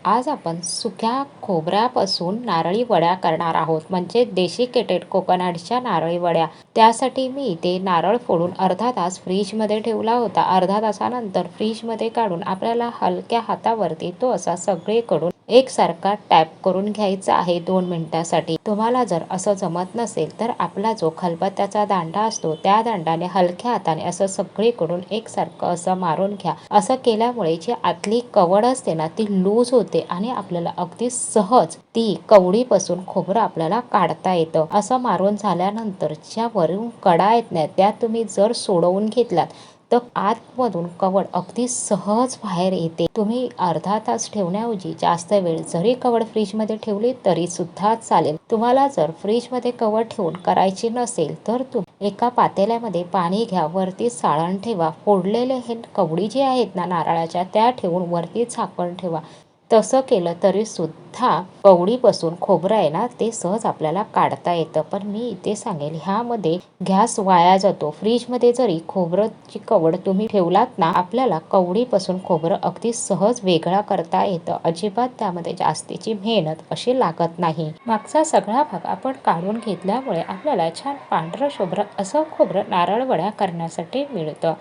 आज आपण सुक्या खोबऱ्यापासून नारळी वड्या करणार आहोत. म्हणजे डेसिकेटेड कोकोनटच्या नारळी वड्या. त्यासाठी मी इथे नारळ फोडून अर्धा तास फ्रीजमध्ये ठेवला होता. अर्धा तासानंतर फ्रीजमध्ये काढून आपल्याला हलक्या हातावरती तो असा सगळीकडून एकसारखा टॅप करून घ्यायचा आहे दोन मिनिटासाठी. तुम्हाला जर असं जमत नसेल तर आपला जो खलबत्त्याचा दांडा असतो त्या दांडाने हलक्या हाताने असं सगळीकडून एकसारखं असं मारून घ्या. असं केल्यामुळे जी आतली कवड असते ना ती लूज होते आणि आपल्याला अगदी सहज ती कवडीपासून खोबरं आपल्याला काढता येतं. असं मारून झाल्यानंतर ज्या वरून कडा येत नाही. त्या तुम्ही जर सोडवून घेतलात तर आतमधून कवड अगदी सहज बाहेर येते. तुम्ही अर्धा तास ठेवण्याऐवजी जास्त वेळ जरी कवड फ्रीजमध्ये ठेवली तरी सुद्धा चालेल. तुम्हाला जर फ्रीजमध्ये कवड ठेवून करायची नसेल तर तुम्ही एका पातेल्यामध्ये पाणी घ्या. वरती साळण ठेवा. फोडलेले हे कवडी जी आहेत ना नारळाच्या त्या ठेवून वरती झाकण ठेवा. तसं केलं तरी सुद्धा कवडीपासून खोबरं आहे ना ते सहज आपल्याला काढता येतं. पण मी इथे सांगेल ह्यामध्ये गॅस वाया जातो. फ्रीजमध्ये जरी खोबरंची कवड तुम्ही ठेवलात ना आपल्याला कवडीपासून खोबरं अगदी सहज वेगळा करता येतं. अजिबात त्यामध्ये जास्तीची मेहनत अशी लागत नाही. मागचा सगळा भाग आपण काढून घेतल्यामुळे आपल्याला छान पांढरं शुभ्र असं खोबरं नारळ वड्या करण्यासाठी मिळतं.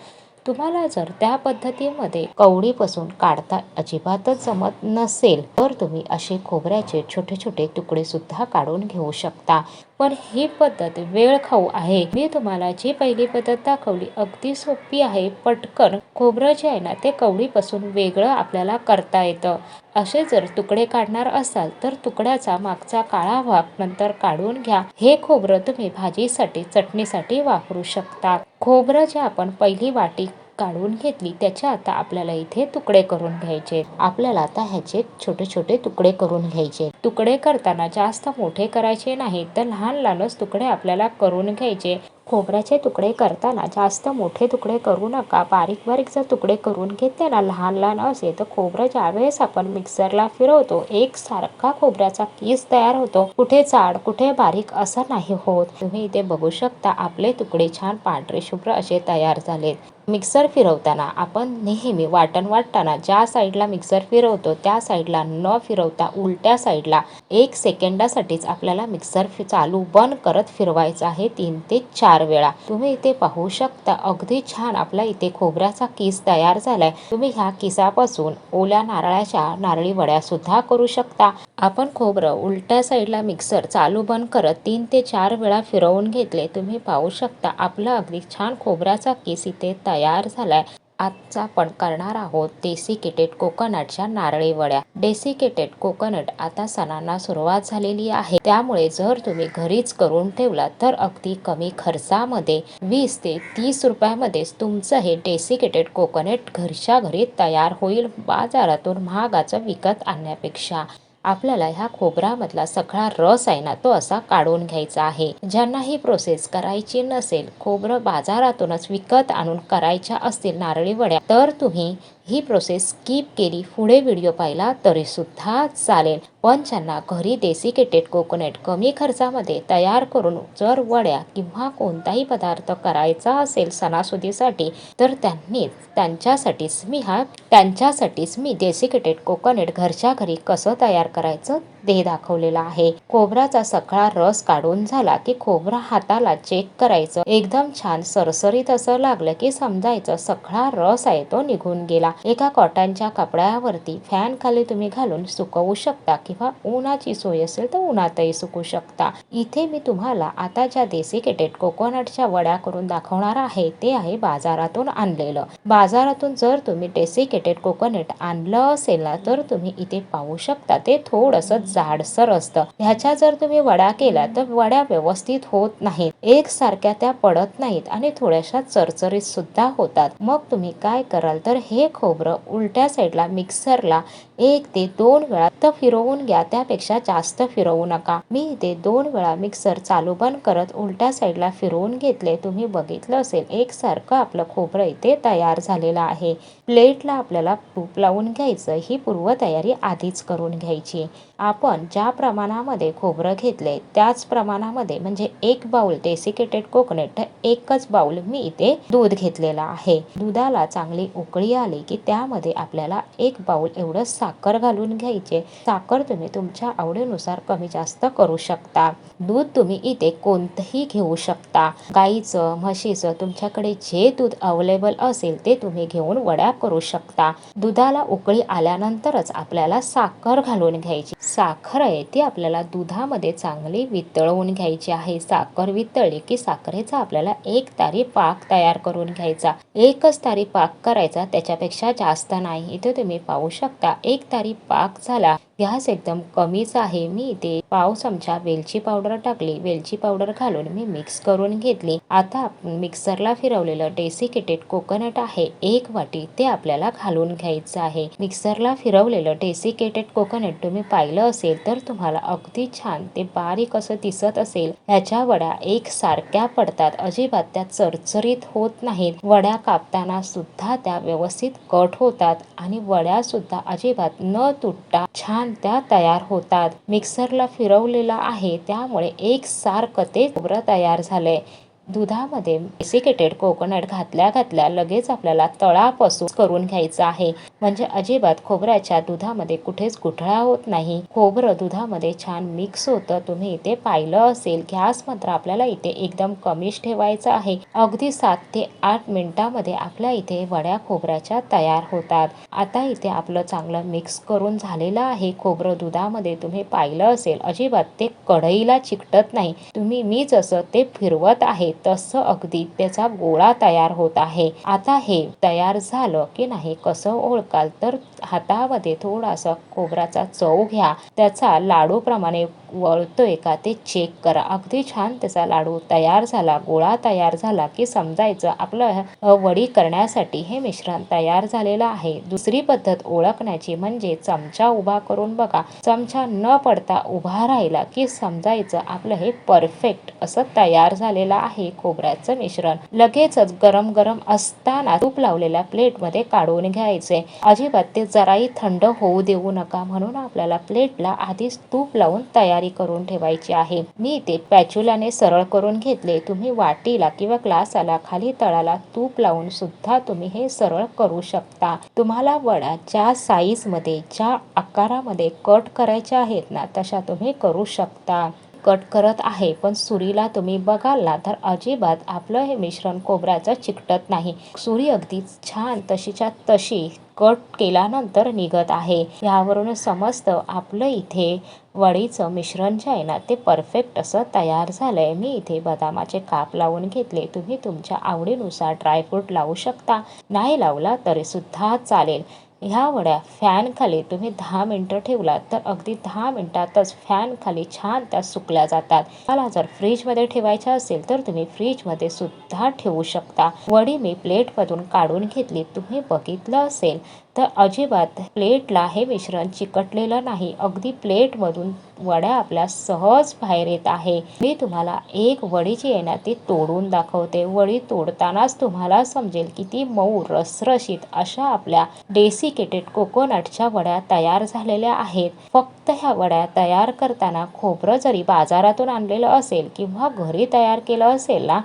तुम्हाला जर त्या पद्धतीमध्ये कवडीपासून काढता अजिबातच जमत नसेल तर तुम्ही असे खोबऱ्याचे छोटे छोटे तुकडे सुद्धा काढून घेऊ शकता. पण ही पद्धत वेळ खाऊ आहे. मी तुम्हाला जी पहिली पद्धत दाखवली अगदी सोपी आहे. पटकन खोबरं जे आहे ना ते कवडीपासून वेगळं आपल्याला करता येतं. असे जर तुकडे काढणार असाल तर तुकड्याचा मागचा काळा भाग नंतर काढून घ्या. हे खोबरं तुम्ही भाजीसाठी चटणीसाठी वापरू शकता. खोबरं जे आपण पहिली वाटी काढून घेतली त्याचे आता आपल्याला इथे तुकडे करून घ्यायचे. आपल्याला आता ह्याचे छोटे छोटे तुकडे करून घ्यायचे. तुकडे करताना जास्त मोठे करायचे नाही तर लहान लहानच तुकडे आपल्याला करून घ्यायचे. खोबऱ्याचे तुकडे करताना जास्त मोठे तुकडे करू नका. बारीक बारीक जर तुकडे करून घेतले ना लहान लहान असे तर खोबरं ज्यावेळेस आपण मिक्सरला फिरवतो एक सारखा खोबऱ्याचा कीस तयार होतो. कुठे जाड कुठे बारीक असं नाही होत. तुम्ही इथे बघू शकता आपले तुकडे छान पांढरे शुभ्र असे तयार झालेत. मिक्सर फिरवताना आपण नेहमी वाटण वाटताना ज्या साईडला मिक्सर फिरवतो त्या साईडला न फिरवता उलट्या साईडला एक सेकंदासाठीच आपल्याला मिक्सर चालू बंद करत फिरवायचं आहे. तीन ते चार वेळा. तुम्ही इथे पाहू शकता अगदी छान आपला इथे खोबऱ्याचा किस तयार झालाय. तुम्ही ह्या किसापासून ओल्या नारळाच्या नारळी वड्या सुद्धा करू शकता. आपण खोबरं उलट्या साईडला मिक्सर चालू बंद करत तीन ते चार वेळा फिरवून घेतले. तुम्ही पाहू शकता आपला अगदी छान खोबऱ्याचा किस इथे तयार झालाय. आजचा आपण करणार आहोत डेसिकेटेड कोकोनटच्या नारळी वड्या डेसिकेटेड कोकोनट आता सणांना सुरुवात झालेली आहे. त्यामुळे जर तुम्ही घरीच करून ठेवला तर अगदी कमी खर्चामध्ये वीस ते तीस रुपयामध्येच तुमचं हे डेसिकेटेड कोकोनट घरच्या घरी तयार होईल बाजारातून महागाचं विकत आणण्यापेक्षा. आपल्याला ह्या खोबरामधला सगळा रस आहे ना तो असा काढून घ्यायचा आहे. ज्यांना ही प्रोसेस करायची नसेल खोबरं बाजारातूनच विकत आणून करायच्या असतील नारळी वड्या तर तुम्ही ही प्रोसेस स्किप केली. पुढे व्हिडिओ पाहिला तरी सुद्धा चालेल. पण ज्यांना घरी डेसिकेटेड कोकोनट कमी खर्चामध्ये तयार करून जर वड्या किंवा कोणताही पदार्थ करायचा असेल सणासुदीसाठी तर त्यांनी त्यांच्यासाठीच मी हा त्यांच्यासाठीच मी डेसिकेटेड कोकोनट घरच्या घरी कसं तयार करायचं ते दाखवलेलं आहे. खोबराचा सगळा रस काढून झाला की खोबरा हाताला चेक करायचं. एकदम छान सरसरीत असं लागलं की समजायचं. सगळा रस आहे तो निघून गेला. एका कॉटनच्या कपड्यावरती फॅन खाली तुम्ही घालून सुकवू शकता किंवा उन्हाची सोय असेल तर उन्हातही सुकू शकता. इथे मी तुम्हाला आता ज्या डेसिकेटेड कोकोनटच्या वड्या करून दाखवणार आहे ते आहे बाजारातून आणलेलं. बाजारातून जर तुम्ही डेसिकेटेड कोकोनट आणलं असेल ना तर तुम्ही इथे पाहू शकता ते थोडंसं जाडसर असतं. ह्याच्या जर तुम्ही वड्या केल्या तर वड्या व्यवस्थित होत नाहीत. एक सारख्या त्या पडत नाहीत आणि थोड्याशा चरचरीत सुद्धा होतात. मग तुम्ही काय कराल? तर हे खोबरं उलट्या साईडला मिक्सरला एक ते दोन वेळा तर फिरवून घ्या. त्यापेक्षा जास्त फिरवू नका. मी इथे दोन वेळा मिक्सर चालू बंद करत उलट्या साईडला फिरवून घेतले. तुम्ही बघितलं असेल एकसारखं आपलं खोबरं इथे तयार झालेलं आहे. प्लेटला आपल्याला तूप लावून घ्यायचं. ही पूर्वतयारी आधीच करून घ्यायची. आपण ज्या प्रमाणामध्ये खोबरं घेतले त्याच प्रमाणामध्ये म्हणजे एक बाउल डेसिकेटेड कोकोनट एकच बाउल मी इथे दूध घेतलेला आहे. दुधाला चांगली उकळी आली की की त्यामध्ये आपल्याला एक बाउल एवढं साखर घालून घ्यायचे. साखर तुम्ही तुमच्या आवडीनुसार कमी जास्त करू शकता. दूध तुम्ही इथे कोणतंही घेऊ शकता. गाईचं म्हशीचं तुमच्याकडे जे दूध अवेलेबल असेल ते तुम्ही घेऊन वड्या करू शकता. दुधाला उकळी आल्यानंतरच आपल्याला साखर घालून घ्यायची. साखर आहे ती आपल्याला दुधामध्ये चांगली वितळवून घ्यायची आहे. साखर वितळली की साखरेचा आपल्याला एक तारी पाक तयार करून घ्यायचा. एकच तारी पाक करायचा त्याच्यापेक्षा जास्त नाही. इथे तुम्ही पाहू शकता एक तारी पाक झाला गॅस एकदम कमीच आहे. मी इथे पाव चमचा वेलची पावडर टाकली. वेलची पावडर घालून मी मिक्स करून घेतली. आता आपण मिक्सरला फिरवलेलं डेसिकेटेड कोकोनट आहे. एक वाटी ते आपल्याला घालून घ्यायचं आहे. मिक्सरला फिरवलेलं डेसिकेटेड कोकोनट तुम्ही पाहिलं असेल तर तुम्हाला अगदी छान ते बारीक असं दिसत असेल. ह्याच्या वड्या एक सारख्या पडतात. अजिबात त्या चरचरीत होत नाहीत. वड्या कापताना सुद्धा त्या व्यवस्थित कट होतात आणि वड्या सुद्धा अजिबात न तुटता छान त्या तयार होतात. मिक्सरला फिरवलेला आहे त्यामुळे एक सारखं ते खोबरं तयार झालंय. दुधामध्ये डेसिकेटेड कोकोनट घातल्या घातल्या लगेच आपल्याला तळापासून करून घ्यायचं आहे. म्हणजे अजिबात खोबऱ्याच्या दुधामध्ये कुठेच गुठळा होत नाही. खोबरं दुधामध्ये छान मिक्स होतं. तुम्ही इथे पाहिलं असेल गॅस मात्र आपल्याला इथे एकदम कमीच ठेवायचा आहे. अगदी सात ते आठ मिनिटामध्ये आपल्या इथे वड्या खोबऱ्याच्या तयार होतात. आता इथे आपलं चांगलं मिक्स करून झालेलं आहे. खोबरं दुधामध्ये तुम्ही पाहिलं असेल अजिबात ते कढईला चिकटत नाही. तुम्ही मी जसं ते फिरवत आहे तसं अगदी त्याचा गोळा तयार होत आहे. आता हे तयार झालं की नाही कसं ओळखाल? तर हातामध्ये थोडासा खोबराचा चव घ्या. त्याचा लाडूप्रमाणे वळतोय का ते चेक करा. अगदी छान त्याचा लाडू तयार झाला गोळा तयार झाला की समजायचं. आपलं वडी करण्यासाठी हे मिश्रण तयार झालेलं आहे. दुसरी पद्धत ओळखण्याची म्हणजे चमचा उभा करून बघा. चमचा न पडता उभा राहिला की समजायचं. आपलं हे परफेक्ट असं तयार झालेलं आहे. खोबऱ्याचं मिश्रण. लगेचच गरम गरम असताना तूप लावलेल्या प्लेटमध्ये काढून घ्यायचे. अजिबात ते जराही थंड होऊ देऊ नका म्हणून आपल्याला प्लेटला आधीच तूप लावून तयारी करून ठेवायची आहे. मी ते पॅच्युलाने सरळ करून घेतले. तुम्ही वाटीला किंवा ग्लासाला खाली तळाला तूप लावून सुद्धा तुम्ही हे सरळ करू शकता. तुम्हाला वडा ज्या साईजमध्ये ज्या आकारामध्ये कट करायच्या आहेत ना तशा तुम्ही करू शकता. कट करत आहे. पण सुरीला तुम्ही बघाल ना तर अजिबात आपलं हे मिश्रण खोबऱ्याचं चिकटत नाही. सुरी अगदी छान तशीच्या तशी कट केल्यानंतर निघत आहे. यावरून समजतं आपलं इथे वडीचं मिश्रण जे आहे ना ते परफेक्ट असं तयार झालं आहे मी इथे बदामाचे काप लावून घेतले. तुम्ही तुमच्या आवडीनुसार ड्रायफ्रूट लावू शकता. नाही लावला तरी सुद्धा चालेल. ह्या वड्या फॅन खाली तुम्ही दहा मिनटं ठेवलात तर अगदी दहा मिनिटातच फॅन खाली छान त्या सुकल्या जातात. मला जर फ्रीजमध्ये ठेवायच्या असेल तर तुम्ही फ्रीजमध्ये सुद्धा ठेवू शकता. वडी मी प्लेटमधून काढून घेतली तुम्ही बघितलं असेल. तर अजिबात प्लेटला हे मिश्रण चिकटलेलं नाही. अगदी प्लेटमधून वड्या आपल्या सहज बाहेर येत आहे. मी तुम्हाला एक वडी जी आहे ना ती तोडून दाखवते. वडी तोडतानाच तुम्हाला समजेल की ती मऊ रसरशीत अशा आपल्या डेसिकेटेड कोकोनटच्या वड्या तयार झालेल्या आहेत. फक्त ह्या वड्या तयार करताना खोबरं जरी बाजारातून आणलेलं असेल किंवा घरी तयार केलं असेल ना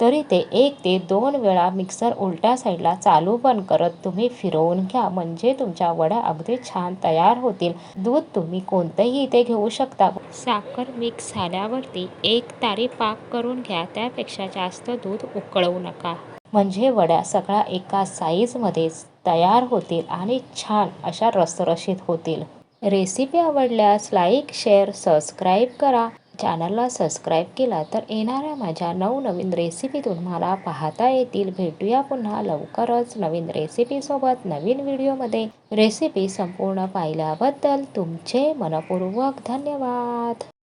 तरी ते एक ते दोन वेळा मिक्सर उलट्या साईडला चालू बंद करत तुम्ही फिरवून घ्या म्हणजे तुमच्या वड्या अगदी छान तयार होतील. दूध तुम्ही कोणतंही इथे घेऊ शकता. साखर मिक्स झाल्यावरती एक तारी पाक करून घ्या त्यापेक्षा जास्त दूध उकळवू नका. म्हणजे वड्या सगळ्या एका साईजमध्येच तयार होतील आणि छान अशा रसरशीत होतील. रेसिपी आवडल्यास लाईक शेअर सबस्क्राईब करा. चॅनलला सबस्क्राईब केला तर येणाऱ्या माझ्या नवनवीन रेसिपी तुम्हाला पाहता येतील. भेटूया पुन्हा लवकरच नवीन रेसिपीसोबत नवीन व्हिडिओमध्ये रेसिपी संपूर्ण पाहिल्याबद्दल तुमचे मनपूर्वक धन्यवाद.